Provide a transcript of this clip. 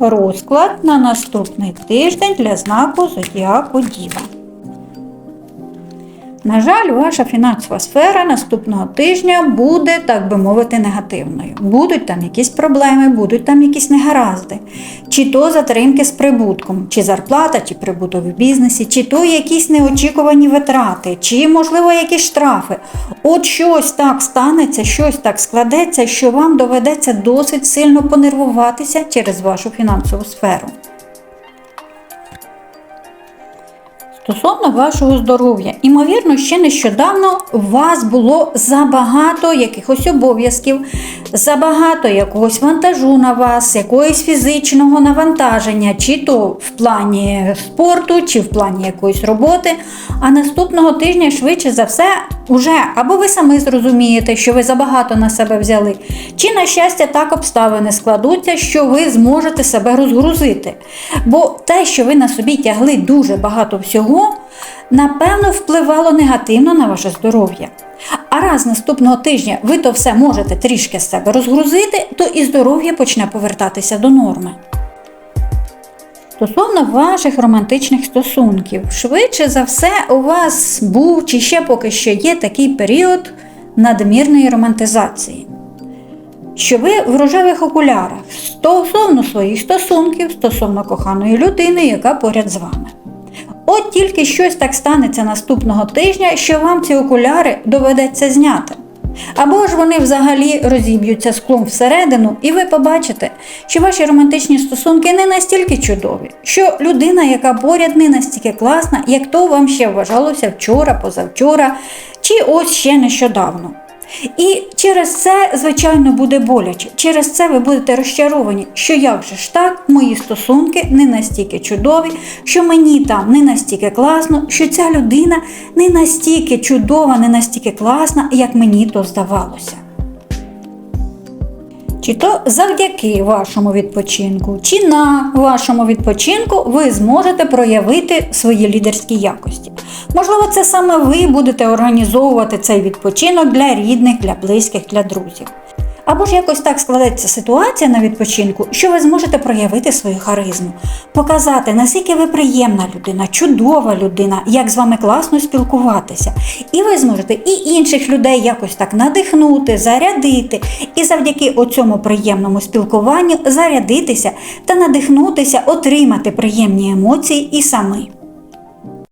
розклад на наступний тиждень для знаку Зодіаку Діва. На жаль, ваша фінансова сфера наступного тижня буде, так би мовити, негативною. Будуть там якісь проблеми, будуть там якісь негаразди, чи то затримки з прибутком, чи зарплата, чи прибуток в бізнесі, чи то якісь неочікувані витрати, чи, можливо, якісь штрафи. От щось так станеться, щось так складеться, що вам доведеться досить сильно понервуватися через вашу фінансову сферу. Стосовно вашого здоров'я, імовірно, ще нещодавно у вас було забагато якихось обов'язків, забагато якогось вантажу на вас, якогось фізичного навантаження, чи то в плані спорту, чи в плані якоїсь роботи. А наступного тижня, швидше за все, уже або ви самі зрозумієте, що ви забагато на себе взяли, чи, на щастя, так обставини складуться, що ви зможете себе розгрузити. Бо те, що ви на собі тягли дуже багато всього, напевно, впливало негативно на ваше здоров'я. А раз наступного тижня ви то все можете трішки з себе розгрузити, то і здоров'я почне повертатися до норми. Стосовно ваших романтичних стосунків, швидше за все, у вас був чи ще поки що є такий період надмірної романтизації. Що ви в рожевих окулярах стосовно своїх стосунків, стосовно коханої людини, яка поряд з вами. От тільки щось так станеться наступного тижня, що вам ці окуляри доведеться зняти. Або ж вони взагалі розіб'ються склом всередину, і ви побачите, що ваші романтичні стосунки не настільки чудові, що людина, яка поряд не настільки класна, як то вам ще вважалося вчора, позавчора, чи ось ще нещодавно. І через це, звичайно, буде боляче. Через це ви будете розчаровані, що як же ж так, мої стосунки не настільки чудові, що мені там не настільки класно, що ця людина не настільки чудова, не настільки класна, як мені то здавалося. Чи то завдяки вашому відпочинку, чи на вашому відпочинку ви зможете проявити свої лідерські якості. Можливо, це саме ви будете організовувати цей відпочинок для рідних, для близьких, для друзів. Або ж якось так складеться ситуація на відпочинку, що ви зможете проявити свою харизму, показати, наскільки ви приємна людина, чудова людина, як з вами класно спілкуватися. І ви зможете і інших людей якось так надихнути, зарядити, і завдяки оцьому приємному спілкуванню зарядитися та надихнутися, отримати приємні емоції і самі.